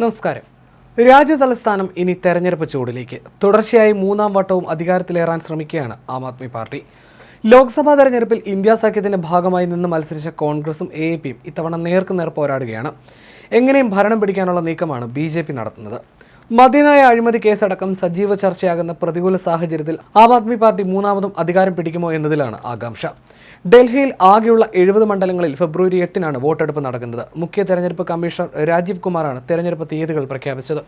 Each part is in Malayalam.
നമസ്കാരം. രാജ്യതലസ്ഥാനം ഇനി തെരഞ്ഞെടുപ്പ് ചൂടിലേക്ക് തുടർച്ചയായി മൂന്നാം വട്ടവും അധികാരത്തിലേറാൻ ശ്രമിക്കുകയാണ് ആം ആദ്മി പാർട്ടി. ലോക്സഭാ തെരഞ്ഞെടുപ്പിൽ ഇന്ത്യ സഖ്യത്തിന്റെ ഭാഗമായി നിന്ന് മത്സരിച്ച കോൺഗ്രസും എ എ പിയും ഇത്തവണ നേർക്ക് നേർ പോരാടുകയാണ്. എങ്ങനെയും ഭരണം പിടിക്കാനുള്ള നീക്കമാണ് ബി ജെ പി നടത്തുന്നത്. മതിനായ അഴിമതി കേസടക്കം സജീവ ചർച്ചയാകുന്ന പ്രതികൂല സാഹചര്യത്തിൽ ആം ആദ്മി പാർട്ടി മൂന്നാമതും അധികാരം പിടിക്കുമോ എന്നതിലാണ് ആകാംക്ഷ. ഡൽഹിയിൽ ആകെയുള്ള എഴുപത് മണ്ഡലങ്ങളിൽ ഫെബ്രുവരി എട്ടിനാണ് വോട്ടെടുപ്പ് നടക്കുന്നത്. മുഖ്യ തെരഞ്ഞെടുപ്പ് കമ്മീഷണർ രാജീവ് കുമാറാണ് തെരഞ്ഞെടുപ്പ് തീയതികൾ പ്രഖ്യാപിച്ചത്.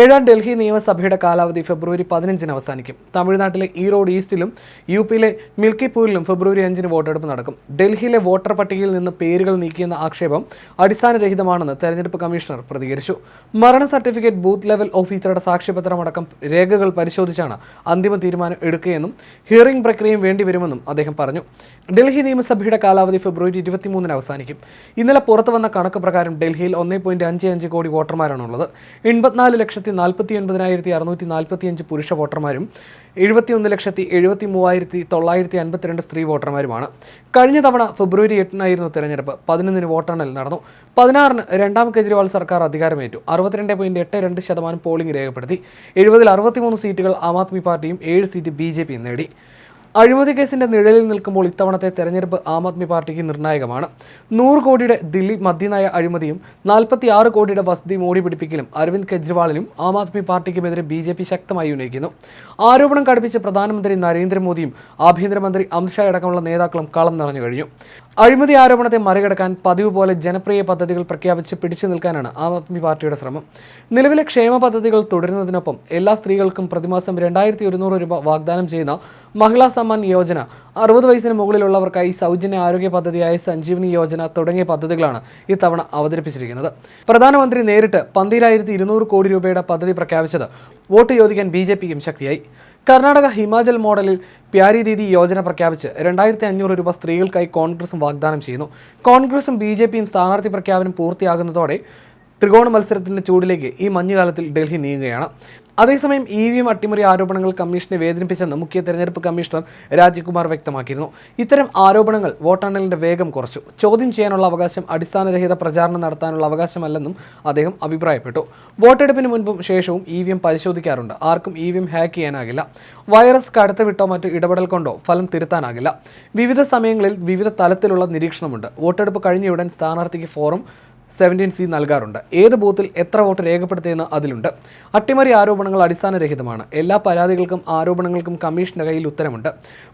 ഏഴാം ഡൽഹി നിയമസഭയുടെ കാലാവധി ഫെബ്രുവരി പതിനഞ്ചിന് അവസാനിക്കും. തമിഴ്നാട്ടിലെ ഈറോഡ് ഈസ്റ്റിലും യു പിയിലെ മിൽക്കിപൂരിലും ഫെബ്രുവരി അഞ്ചിന് വോട്ടെടുപ്പ് നടക്കും. ഡൽഹിയിലെ വോട്ടർ പട്ടികയിൽ നിന്ന് പേരുകൾ നീക്കിയെന്ന ആക്ഷേപം അടിസ്ഥാനരഹിതമാണെന്ന് തെരഞ്ഞെടുപ്പ് കമ്മീഷണർ പ്രതികരിച്ചു. മരണ സർട്ടിഫിക്കറ്റ് ബൂത്ത് ലെവൽ ഓഫീസറുടെ സാക്ഷ്യപത്രമടക്കം രേഖകൾ പരിശോധിച്ചാണ് അന്തിമ തീരുമാനം എടുക്കുകയെന്നും ഹിയറിംഗ് പ്രക്രിയയും വേണ്ടിവരുമെന്നും അദ്ദേഹം പറഞ്ഞു. ഡൽഹി നിയമസഭയുടെ കാലാവധി ഫെബ്രുവരി ഇരുപത്തിമൂന്നിന് അവസാനിക്കും. ഇന്നലെ പുറത്തു വന്ന കണക്ക് പ്രകാരം ഡൽഹിയിൽ ഒന്നേ പോയിന്റ് അഞ്ച് അഞ്ച് കോടി വോട്ടർമാരാണുള്ളത്. എൺപത്തിനാല് ലക്ഷത്തി നാൽപ്പത്തി ഒൻപതിനായിരത്തി അറുന്നൂറ്റി നാൽപ്പത്തിയഞ്ച് പുരുഷ വോട്ടർമാരും എഴുപത്തിയൊന്ന് ലക്ഷത്തി എഴുപത്തി മൂവായിരത്തി തൊള്ളായിരത്തി അൻപത്തിരണ്ട് സ്ത്രീ വോട്ടർമാരുമാണ്. കഴിഞ്ഞ തവണ ഫെബ്രുവരി എട്ടിനായിരുന്നു തെരഞ്ഞെടുപ്പ്. പതിനൊന്നിന് വോട്ടെണ്ണൽ നടന്നു. പതിനാറിന് രണ്ടാം കെജ്രിവാൾ സർക്കാർ അധികാരമേറ്റു. അറുപത്തിരണ്ട് പോയിന്റ് എട്ട് രണ്ട് ശതമാനം പോളിംഗ് രേഖപ്പെടുത്തി. എഴുപതിൽ അറുപത്തിമൂന്ന് സീറ്റുകൾ ആം ആദ്മി പാർട്ടിയും ഏഴ് സീറ്റ് ബി ജെ പിയും നേടി. അഴിമതി കേസിന്റെ നിഴലിൽ നിൽക്കുമ്പോൾ ഇത്തവണത്തെ തെരഞ്ഞെടുപ്പ് ആം ആദ്മി പാർട്ടിക്ക് നിർണായകമാണ്. നൂറ് കോടിയുടെ ദില്ലി മദ്യനയ അഴിമതിയും നാൽപ്പത്തി ആറ് കോടിയുടെ വസതി മോടി പിടിപ്പിക്കലും അരവിന്ദ് കെജ്രിവാളിനും ആം ആദ്മി പാർട്ടിക്കുമെതിരെ ബി ജെ പി ശക്തമായി ഉന്നയിക്കുന്നു. ആരോപണം കടുപ്പിച്ച് പ്രധാനമന്ത്രി നരേന്ദ്രമോദിയും ആഭ്യന്തരമന്ത്രി അമിത്ഷാ അടക്കമുള്ള നേതാക്കളും കളം നിറഞ്ഞു കഴിഞ്ഞു. അഴിമതി ആരോപണത്തെ മറികടക്കാൻ പതിവ് പോലെ ജനപ്രിയ പദ്ധതികൾ പ്രഖ്യാപിച്ച് പിടിച്ചു നിൽക്കാനാണ് ആം ആദ്മി പാർട്ടിയുടെ ശ്രമം. നിലവിലെ ക്ഷേമ പദ്ധതികൾ തുടരുന്നതിനൊപ്പം എല്ലാ സ്ത്രീകൾക്കും പ്രതിമാസം രണ്ടായിരത്തി ഒരുന്നൂറ് രൂപ വാഗ്ദാനം ചെയ്യുന്ന മഹിളാ സമ്മാൻ യോജന. അറുപത് വയസ്സിന് മുകളിലുള്ളവർക്കായി സൗജന്യ ആരോഗ്യ പദ്ധതിയായ സഞ്ജീവനി യോജന തുടങ്ങിയ പദ്ധതികളാണ് ഇത്തവണ അവതരിപ്പിച്ചിരിക്കുന്നത്. പ്രധാനമന്ത്രി നേരിട്ട് പന്തിരായിരത്തി ഇരുന്നൂറ് കോടി രൂപയുടെ പദ്ധതി പ്രഖ്യാപിച്ചത് വോട്ട് ചോദിക്കാൻ ബി ജെ പിക്കും ശക്തിയായി. കർണാടക ഹിമാചൽ മോഡലിൽ പ്യാരി ദീദി യോജന പ്രഖ്യാപിച്ച് രണ്ടായിരത്തി അഞ്ഞൂറ് രൂപ സ്ത്രീകൾക്കായി കോൺഗ്രസും വാഗ്ദാനം ചെയ്യുന്നു. കോൺഗ്രസും ബി ജെ പിയും സ്ഥാനാർത്ഥി പ്രഖ്യാപനം പൂർത്തിയാകുന്നതോടെ ത്രികോണ മത്സരത്തിന്റെ ചൂടിലേക്ക് ഈ മഞ്ഞുകാലത്തിൽ ഡൽഹി നീങ്ങുകയാണ്. അതേസമയം ഇ വി എം അട്ടിമറി ആരോപണങ്ങൾ കമ്മീഷനെ വേദനിപ്പിച്ചെന്ന് മുഖ്യ തെരഞ്ഞെടുപ്പ് കമ്മീഷണർ രാജീവ് കുമാർ വ്യക്തമാക്കിയിരുന്നു. ഇത്തരം ആരോപണങ്ങൾ വോട്ടെണ്ണലിന്റെ വേഗം കുറച്ചു. ചോദ്യം ചെയ്യാനുള്ള അവകാശം അടിസ്ഥാനരഹിത പ്രചാരണം നടത്താനുള്ള അവകാശമല്ലെന്നും അദ്ദേഹം അഭിപ്രായപ്പെട്ടു. വോട്ടെടുപ്പിന് മുൻപും ശേഷവും ഇ വി എം പരിശോധിക്കാറുണ്ട്. ആർക്കും ഇ വി എം ഹാക്ക് ചെയ്യാനാകില്ല. വൈറസ് കടത്തിവിട്ടോ മറ്റു ഇടപെടൽ കൊണ്ടോ ഫലം തിരുത്താനാകില്ല. വിവിധ സമയങ്ങളിൽ വിവിധ തലത്തിലുള്ള നിരീക്ഷണമുണ്ട്. വോട്ടെടുപ്പ് കഴിഞ്ഞയുടൻ സ്ഥാനാർത്ഥിക്ക് ഫോറം സെവന്റീൻ സി നൽകാറുണ്ട്. ഏത് ബൂത്തിൽ എത്ര വോട്ട് രേഖപ്പെടുത്തിയെന്ന് അതിലുണ്ട്. അട്ടിമറി ആരോപണങ്ങൾ അടിസ്ഥാനരഹിതമാണ്. എല്ലാ പരാതികൾക്കും ആരോപണങ്ങൾക്കും കമ്മീഷന്റെ കയ്യിൽ ഉത്തരമുണ്ട്.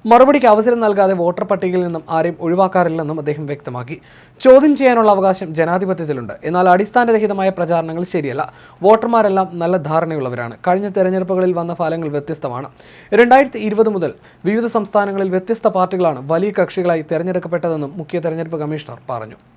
മറുപടിക്ക് അവസരം നൽകാതെ വോട്ടർ പട്ടികയിൽ നിന്നും ആരെയും ഒഴിവാക്കാറില്ലെന്നും അദ്ദേഹം വ്യക്തമാക്കി. ചോദ്യം ചെയ്യാനുള്ള അവകാശം ജനാധിപത്യത്തിലുണ്ട്. എന്നാൽ അടിസ്ഥാനരഹിതമായ പ്രചാരണങ്ങൾ ശരിയല്ല. വോട്ടർമാരെല്ലാം നല്ല ധാരണയുള്ളവരാണ്. കഴിഞ്ഞ തെരഞ്ഞെടുപ്പുകളിൽ വന്ന ഫലങ്ങൾ വ്യത്യസ്തമാണ്. രണ്ടായിരത്തി ഇരുപത് മുതൽ വിവിധ സംസ്ഥാനങ്ങളിൽ വ്യത്യസ്ത പാർട്ടികളാണ് വലിയ കക്ഷികളായി തെരഞ്ഞെടുക്കപ്പെട്ടതെന്നും മുഖ്യ തെരഞ്ഞെടുപ്പ് കമ്മീഷണർ പറഞ്ഞു.